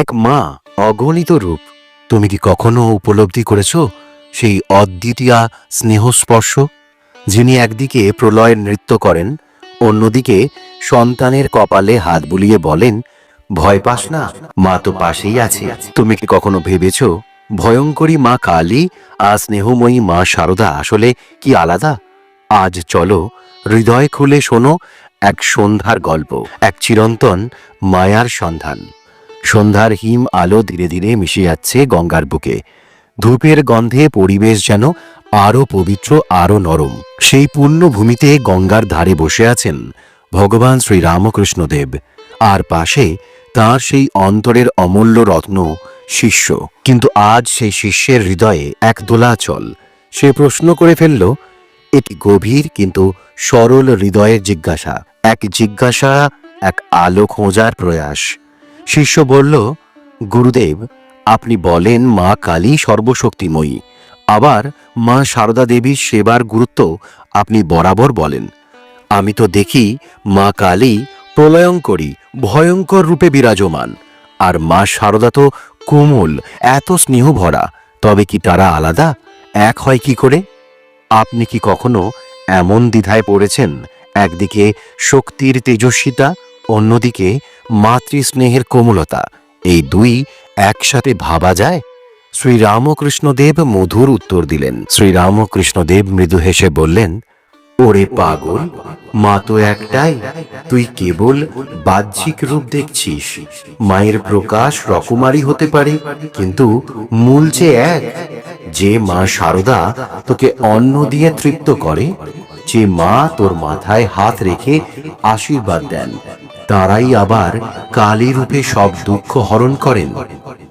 এক মা অগণিত রূপ। তুমি কি কখনো উপলব্ধি করেছ সেই অদ্বিতীয়া স্নেহস্পর্শ? যিনি একদিকে প্রলয়ের নৃত্য করেন, অন্যদিকে সন্তানের কপালে হাত বুলিয়ে বলেন, ভয় পাস না, মা তো পাশেই আছে। তুমি কি কখনো ভেবেছ, ভয়ঙ্করী মা কালী আর স্নেহময়ী মা শারদা আসলে কি আলাদা? আজ চলো, হৃদয় খুলে শোনো এক সন্ধ্যার গল্প, এক চিরন্তন মায়ার সন্ধান। সন্ধ্যার হিম আলো ধীরে ধীরে মিশে যাচ্ছে গঙ্গার বুকে। ধূপের গন্ধে পরিবেশ যেন আরও পবিত্র, আরও নরম। সেই পূর্ণ ভূমিতে গঙ্গার ধারে বসে আছেন ভগবান শ্রী রামকৃষ্ণদেব আর পাশে তার সেই অন্তরের অমূল্য রত্ন শিষ্য। কিন্তু আজ সেই শিষ্যের হৃদয়ে এক দোলাচল। সে প্রশ্ন করে ফেলল এটি গভীর কিন্তু সরল হৃদয়ের জিজ্ঞাসা। এক জিজ্ঞাসা, এক আলো খোঁজার প্রয়াস। শিষ্য বলল, গুরুদেব, আপনি বলেন মা কালী সর্বশক্তিময়ী। আবার মা সারদা দেবীর সেবার গুরুত্ব আপনি বরাবর বলেন। আমি তো দেখি মা কালী প্রলয়ঙ্করী ভয়ঙ্কর রূপে বিরাজমান। আর মা সারদা তো কোমল, এত স্নেহ ভরা তবে কি তারা আলাদা? এক হয় কি করে? আপনি কি কখনো এমন দ্বিধায় পড়েছেন? একদিকে শক্তির তেজস্বিতা, অন্যদিকে মাতৃস্নেহের কোমলতা, এই দুই একসাথে ভাবা যায়? শ্রীরামকৃষ্ণদেব মধুর উত্তর দিলেন। শ্রীরামকৃষ্ণদেব মৃদু হেসে বললেন, ওরে পাগল, মা তো একটাই। তুই কেবল বাহ্যিক রূপ দেখছিস। মায়ের প্রকাশ রকমারি হতে পারে, কিন্তু মূল যে এক, যে মা শারদা তোকে অন্ন দিয়ে তৃপ্ত করে, যে মা তোর মাথায় হাত রেখে আশীর্বাদ দেন। তারাই আবার কালী রূপে সব দুঃখ হরণ করেন।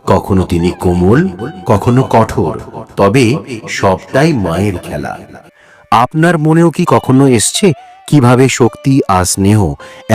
কখনো তিনি কোমল, কখনো কঠোর, তবে সবটাই মায়ের খেলা। আপনার মনেও কি কখনো এসছে কীভাবে শক্তি আর স্নেহ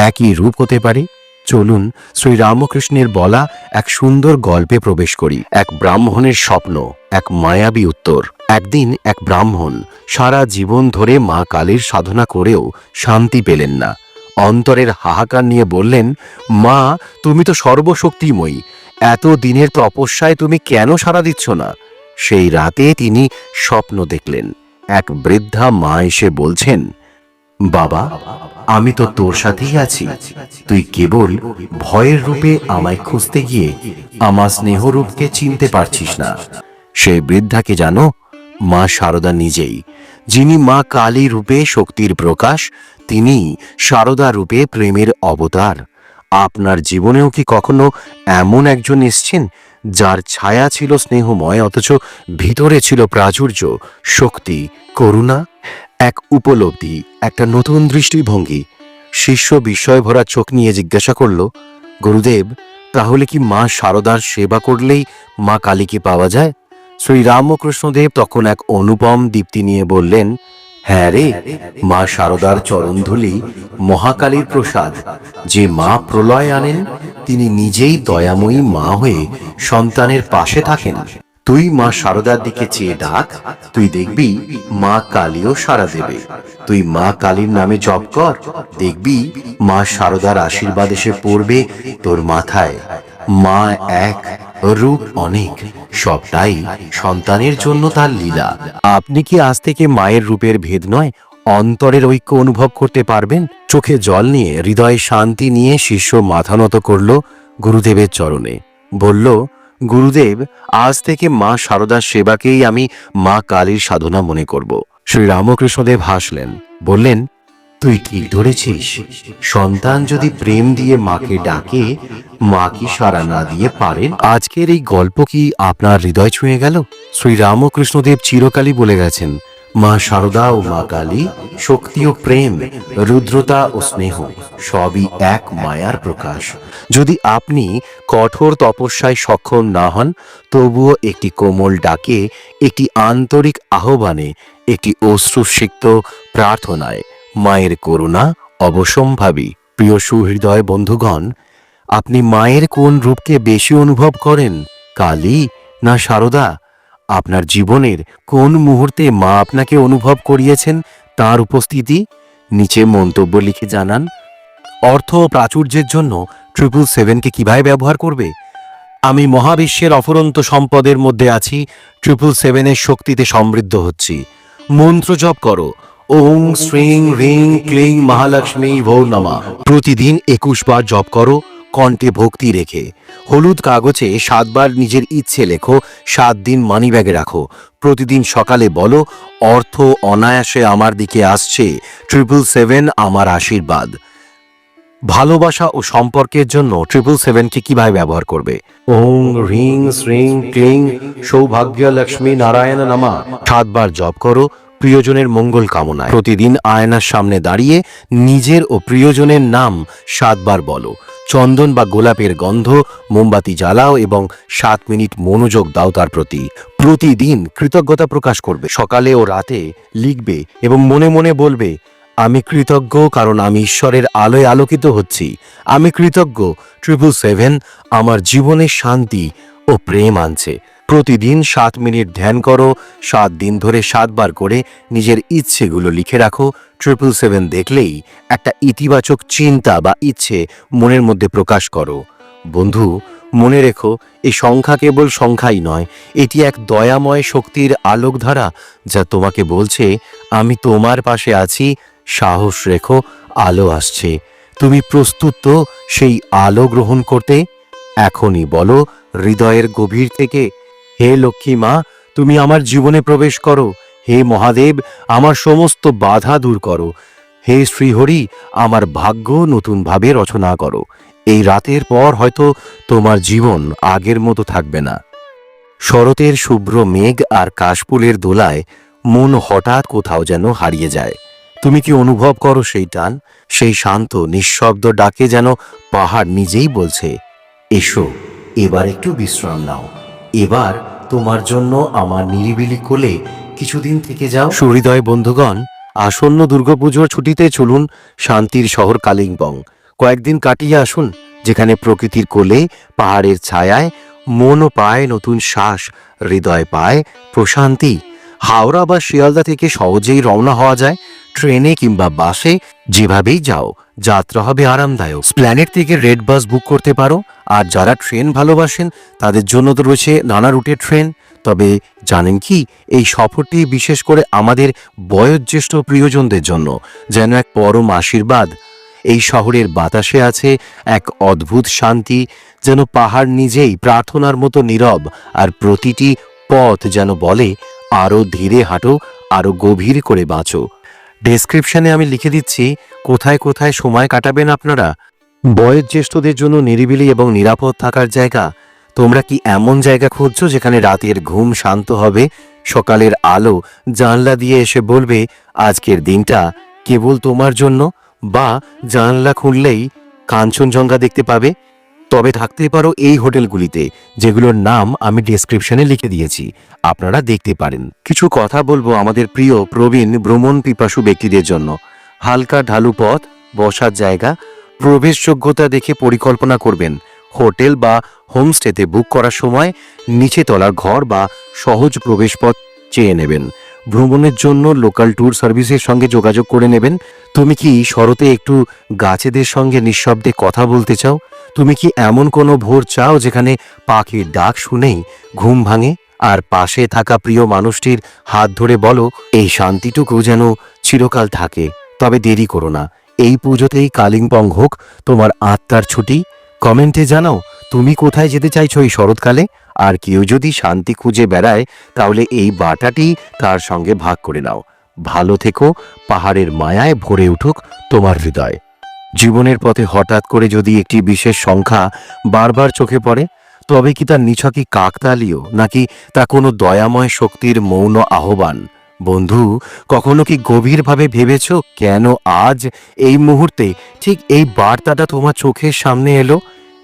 একই রূপ হতে পারে? চলুন শ্রী রামকৃষ্ণের বলা এক সুন্দর গল্পে প্রবেশ করি। এক ব্রাহ্মণের স্বপ্ন, এক মায়াবী উত্তর। একদিন এক ব্রাহ্মণ সারা জীবন ধরে মা কালীর সাধনা করেও শান্তি পেলেন না। অন্তরের হাহাকার নিয়ে বললেন, মা, তুমি তো সর্বশক্তিময়ী। এত দিনের তপস্যায় তুমি কেন সাড়া দিচ্ছ না? সেই রাতে তিনি স্বপ্ন দেখলেন। এক বৃদ্ধা মা এসে বলছেন, বাবা, আমি তো তোর সাথেই আছি। তুই কেবল ভয়ের রূপে আমায় খুঁজতে গিয়ে আমার স্নেহরূপকে চিনতে পারছিস না। সে বৃদ্ধাকে জানো মা শারদা নিজেই। যিনি মা কালী রূপে শক্তির প্রকাশ, তিনি শারদা রূপে প্রেমের অবতার। আপনার জীবনেও কি কখনো এমন একজন এসছেন, যার ছায়া ছিল স্নেহময়, অথচ ভিতরে ছিল প্রাচুর্য, শক্তি, করুণা? এক উপলব্ধি, একটা নতুন দৃষ্টিভঙ্গি। শিষ্য বিস্ময় ভরা চোখ নিয়ে জিজ্ঞাসা করল, গুরুদেব, তাহলে কি মা শারদার সেবা করলেই মা কালীকে পাওয়া যায়? শ্রী রামকৃষ্ণদেব তখন এক অনুপম দীপ্তি নিয়ে বললেন হ্যাঁ রে, মা শারদার চরণধুলি মহাকালীর প্রসাদ। যে মা প্রলয় আনেন, তিনি নিজেই দয়াময়ী মা হয়ে সন্তানের পাশে থাকেন। তুই মা শারদার দিকে চেয়ে ডাক, তুই দেখবি মা কালীও সাড়া দেবে। তুই মা কালীর নামে জপ কর, দেখবি মা শারদার আশীর্বাদ এসে পড়বে তোর মাথায়। মা এক রূপ অনেক সবটাই সন্তানের জন্য তার লীলা। আপনি কি আজ থেকে মায়ের রূপের ভেদ নয়, অন্তরের ঐক্য অনুভব করতে পারবেন? চোখে জল নিয়ে, হৃদয়ে শান্তি নিয়ে শিষ্য মাথা নত করল গুরুদেবের চরণে। বলল, গুরুদেব, আজ থেকে মা সারদার সেবাকেই আমি মা কালীর সাধনা মনে করব। শ্রী রামকৃষ্ণদেব হাসলেন, বললেন তুই ঠিক ধরেছিস? সন্তান যদি প্রেম দিয়ে মাকে ডাকে, মা কি সারা না দিয়ে পারেন? আজকের এই গল্প কি আপনার হৃদয় ছুঁয়ে গেল? শ্রী রামকৃষ্ণদেব চিরকালই বলে গেছেন, মা শারদা ও মা কালী, শক্তি ও প্রেম, রুদ্রতা ও স্নেহ, সবই এক মায়ার প্রকাশ। যদি আপনি কঠোর তপস্যায় সক্ষম না হন, তবুও একটি কোমল ডাকে, একটি আন্তরিক আহ্বানে, একটি অশ্রুসিক্ত প্রার্থনায় মায়ের করুণা অবসম্ভাবী প্রিয় সুহৃদয় বন্ধুগণ, আপনি মায়ের কোন রূপকে বেশি অনুভব করেন, কালী না শারদা আপনার জীবনের কোন মুহূর্তে মা আপনাকে অনুভব করিয়েছেন তার উপস্থিতি? নিচে মন্তব্য লিখে জানান, অর্থ ও প্রাচুর্যের জন্য ট্রিপল সেভেনকে কীভাবে ব্যবহার করবে? আমি মহাবিশ্বের অফুরন্ত সম্পদের মধ্যে আছি ট্রিপল সেভেনের শক্তিতে সমৃদ্ধ হচ্ছি। মন্ত্র জপ করো ওং শ্রীং রিং ক্লিং মহালক্ষ্মী ভৌ নমা। প্রতিদিন একুশ বার জপ করো, কণ্ঠে ভক্তি রেখে। হলুদ কাগজে সাতবার নিজের ইচ্ছে লেখো, সাত দিন মানিব্যাগে রাখো। প্রতিদিন সকালে বলো, অর্থ অনায়াসে আমার দিকে আসছে ট্রিপল সেভেন আমার আশীর্বাদ। ভালোবাসা ও সম্পর্কের জন্য ট্রিপল সেভেনকে কীভাবে ব্যবহার করবে? ওং রিং শ্রিং ক্লিং সৌভাগ্য লক্ষ্মী নারায়ণ নামা। সাতবার জপ করো প্রিয়জনের মঙ্গল কামনায়। প্রতিদিন আয়নার সামনে দাঁড়িয়ে নিজের ও প্রিয়জনের নাম সাতবার বলো। চন্দন বা গোলাপের গন্ধ, মোমবাতি জ্বালাও এবং সাত মিনিট মনোযোগ দাও তার প্রতি। প্রতিদিন কৃতজ্ঞতা প্রকাশ করবে। সকালে ও রাতে লিখবে এবং মনে মনে বলবে, আমি কৃতজ্ঞ কারণ আমি ঈশ্বরের আলোয় আলোকিত হচ্ছি। আমি কৃতজ্ঞ। ট্রিপল সেভেন, আমার জীবনে শান্তি ও প্রেম আনছে। প্রতিদিন সাত মিনিট ধ্যান করো, সাত দিন ধরে সাতবার করে নিজের ইচ্ছেগুলো লিখে রাখো। ট্রিপল সেভেন দেখলেই একটা ইতিবাচক চিন্তা বা ইচ্ছে মনের মধ্যে প্রকাশ করো। বন্ধু, মনে রেখো, এই সংখ্যা কেবল সংখ্যাই নয়, এটি এক দয়াময় শক্তির আলোকধারা যা তোমাকে বলছে, আমি তোমার পাশে আছি, সাহস রেখো, আলো আসছে। তুমি প্রস্তুত তো সেই আলো গ্রহণ করতে? এখনই বলো, হৃদয়ের গভীর থেকে হে লক্ষ্মী মা, তুমি আমার জীবনে প্রবেশ করো। হে মহাদেব, আমার সমস্ত বাধা দূর করো। হে শ্রীহরি, আমার ভাগ্য নতুনভাবে রচনা করো। এই রাতের পর হয়তো তোমার জীবন আগের মতো থাকবে না। শরতের শুভ্র মেঘ আর কাশফুলের দোলায় মন হঠাৎ কোথাও যেন হারিয়ে যায়। তুমি কি অনুভব করো সেই টান? সেই শান্ত, নিঃশব্দ ডাকে যেন পাহাড় নিজেই বলছে, এসো, এবার একটু বিশ্রাম নাও। এবার তোমার জন্য আমার নিরিবিলি কোলে কিছুদিন থেকে যাও। সুহৃদয় বন্ধুগণ, আসন্ন দুর্গাপুজোর ছুটিতে চলুন শান্তির শহর কালিম্পং। কয়েকদিন কাটিয়ে আসুন, যেখানে প্রকৃতির কোলে, পাহাড়ের ছায়ায়, মনও পায় নতুন শ্বাস, হৃদয় পায় প্রশান্তি। হাওড়া বা শিয়ালদা থেকে সহজেই রওনা হওয়া যায়, ট্রেনে কিংবা বাসে, যেভাবেই যাও, যাত্রা হবে আরামদায়ক। প্ল্যানেট থেকে রেড বাস বুক করতে পারো আর যারা ট্রেন ভালোবাসেন, তাদের জন্য তো রয়েছে নানা রুটের ট্রেন। তবে জানেন কি, এই সফরটি বিশেষ করে আমাদের বয়োজ্যেষ্ঠ প্রিয়জনদের জন্য যেন এক পরম আশীর্বাদ। এই শহরের বাতাসে আছে এক অদ্ভুত শান্তি, যেন পাহাড় নিজেই প্রার্থনার মতো নীরব, আর প্রতিটি পথ যেন বলে আরও ধীরে হাঁটো আরও গভীর করে বাঁচো। ডেসক্রিপশানে আমি লিখে দিচ্ছি, কোথায় কোথায় সময় কাটাবেন আপনারা? বয়োজ্যেষ্ঠদের জন্য নিরিবিলি এবং নিরাপদ থাকার জায়গা। তোমরা কি এমন জায়গা খুঁজছো যেখানে রাতের ঘুম শান্ত হবে, সকালের আলো জানলা দিয়ে এসে বলবে, আজকের দিনটা কেবল তোমার জন্য বা, জানলা খুললেই কাঞ্চনজঙ্ঘা দেখতে পাবে? তবে থাকতে পারো এই হোটেলগুলিতে, যেগুলোর নাম আমি ডেসক্রিপশনে লিখে দিয়েছি। আপনারা দেখতে পারেন। কিছু কথা বলব আমাদের প্রিয় প্রবীণ ভ্রমণ পিপাসু ব্যক্তিদের জন্য। হালকা ঢালু পথ, বসার জায়গা প্রবেশযোগ্যতা দেখে পরিকল্পনা করবেন। হোটেল বা হোমস্টেতে বুক করার সময় নিচে তলার ঘর বা সহজ প্রবেশপথ চেয়ে নেবেন। ভ্রমণের জন্য লোকাল ট্যুর সার্ভিসের সঙ্গে যোগাযোগ করে নেবেন। তুমি কি শরতে একটু গাছেদের সঙ্গে নিঃশব্দে কথা বলতে চাও? তুমি কি এমন কোনো ভোর চাও যেখানে পাখির ডাক শুনেই ঘুম ভাঙে? আর পাশে থাকা প্রিয় মানুষটির হাত ধরে বলো, এই শান্তিটুকু যেন চিরকাল থাকে, তবে দেরি করো না। এই পুজোতেই কালিম্পং হোক, তোমার আত্মার ছুটি। কমেন্টে জানাও, তুমি কোথায় যেতে চাইছো এই শরৎকালে? আর কেউ যদি শান্তি খুঁজে বেড়ায়, তাহলে এই বাটাটি তার সঙ্গে ভাগ করে নাও। ভালো থেকো, পাহাড়ের মায়ায় ভরে উঠুক তোমার হৃদয়। জীবনের পথে হঠাৎ করে যদি একটি বিশেষ সংখ্যা বারবার চোখে পড়ে, তবে কি তার নিছকই কাকতালীয়, নাকি তা কোনো দয়াময় শক্তির মৌন আহ্বান? বন্ধু, কখনো কি গভীরভাবে ভেবেছ কেন আজ এই মুহূর্তে ঠিক এই বার্তাটা তোমার চোখের সামনে এলো?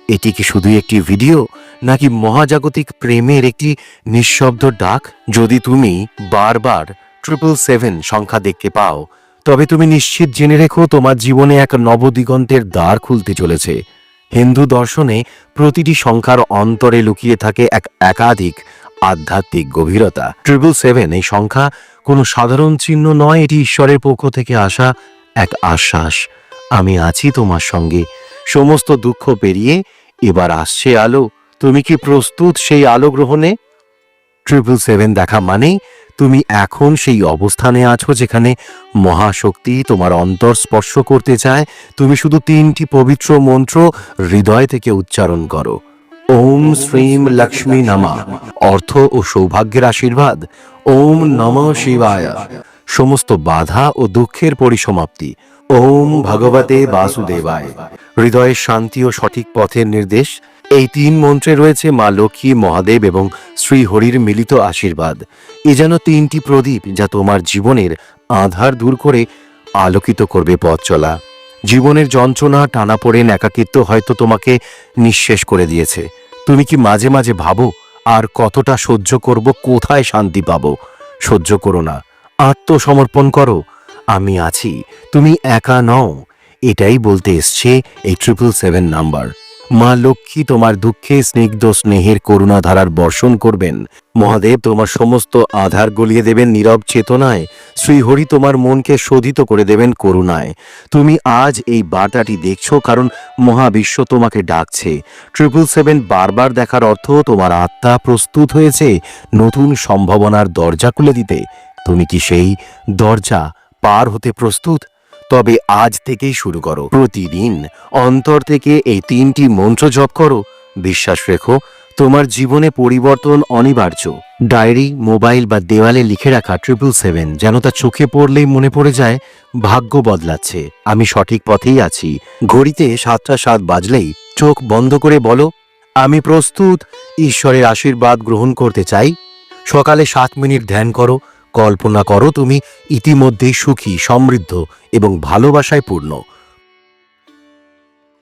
এটি কি শুধু একটি ভিডিও, নাকি মহাজাগতিক প্রেমের একটি নিঃশব্দ ডাক? যদি তুমি বারবার ট্রিপল সেভেন সংখ্যা দেখতে পাও, তবে তুমি নিশ্চিত জেনে রেখো তোমার জীবনে এক নবদিগন্তের দ্বার খুলতে চলেছে। হিন্দু দর্শনে প্রতিটি সংখ্যার অন্তরে লুকিয়ে থাকে এক একাধিক আধ্যাত্মিক গভীরতা। ট্রিপল সেভেন এই সংখ্যা কোনো সাধারণ চিহ্ন নয়, এটি ঈশ্বরের পক্ষ থেকে আসা এক আশ্বাস। আমি আছি তোমার সঙ্গে। সমস্ত দুঃখ পেরিয়ে এবার আসছে আলো। তুমি কি প্রস্তুত সেই আলো গ্রহণে? ট্রিপল সেভেন দেখা মানেই তুমি এখন সেই অবস্থানে আছো যেখানে মহাশক্তি তোমার অন্তর স্পর্শ করতে চায়। তুমি শুধু তিনটি পবিত্র মন্ত্র হৃদয় থেকে উচ্চারণ করো। ওম শ্রীম লক্ষ্মী নামা। অর্থ ও সৌভাগ্যের আশীর্বাদ। ওম নম শিবায়। সমস্ত বাধা ও দুঃখের পরিসমাপ্তি। ওম ভগবতে বাসুদেবায়। হৃদয়ের শান্তি ও সঠিক পথের নির্দেশ। এই তিন মন্ত্রে রয়েছে মা লক্ষ্মী, মহাদেব এবং শ্রীহরির মিলিত আশীর্বাদ। এ যেন তিনটি প্রদীপ যা তোমার জীবনের আধার দূর করে আলোকিত করবে পথ চলা। জীবনের যন্ত্রণা টানাপোড়েন একাকিত্ব হয়তো তোমাকে নিঃশেষ করে দিয়েছে। তুমি কি মাঝে মাঝে ভাবো, আর কতটা সহ্য করব, কোথায় শান্তি পাবো? সহ্য করো না। আত্মসমর্পণ করো। আমি আছি। তুমি একা নও। এটাই বলতে এসছে এই ট্রিপল সেভেন নাম্বার মা লক্ষ্মী তোমার দুঃখে স্নিগ্ধ স্নেহের করুণাধারার বর্ষণ করবেন। মহাদেব, তোমার সমস্ত আধার গলিয়ে দেবেন নীরব চেতনায়। শ্রীহরি তোমার মনকে শোধিত করে দেবেন করুণায়। তুমি আজ এই বার্তাটি দেখছ, কারণ মহাবিশ্ব তোমাকে ডাকছে। ট্রিপল সেভেন বারবার দেখার অর্থ তোমার আত্মা প্রস্তুত হয়েছে নতুন সম্ভাবনার দরজা খুলে দিতে। তুমি কি সেই দরজা পার হতে প্রস্তুত? তবে আজ থেকেই শুরু করো। প্রতিদিন অন্তর থেকে এই তিনটি মন্ত্র জপ করো। বিশ্বাস রেখো তোমার জীবনে পরিবর্তন অনিবার্য। ডায়েরি, মোবাইল বা দেওয়ালে লিখে রাখা ট্রিপল সেভেন যেন তা চোখে পড়লেই মনে পড়ে যায়, ভাগ্য বদলাচ্ছে। আমি সঠিক পথেই আছি। ঘড়িতে সাতটা সাত বাজলেই চোখ বন্ধ করে বলো, আমি প্রস্তুত। ঈশ্বরের আশীর্বাদ গ্রহণ করতে চাই। সকালে সাত মিনিট ধ্যান করো। কল্পনা করো তুমি ইতিমধ্যেই সুখী, সমৃদ্ধ এবং ভালোবাসায় পূর্ণ।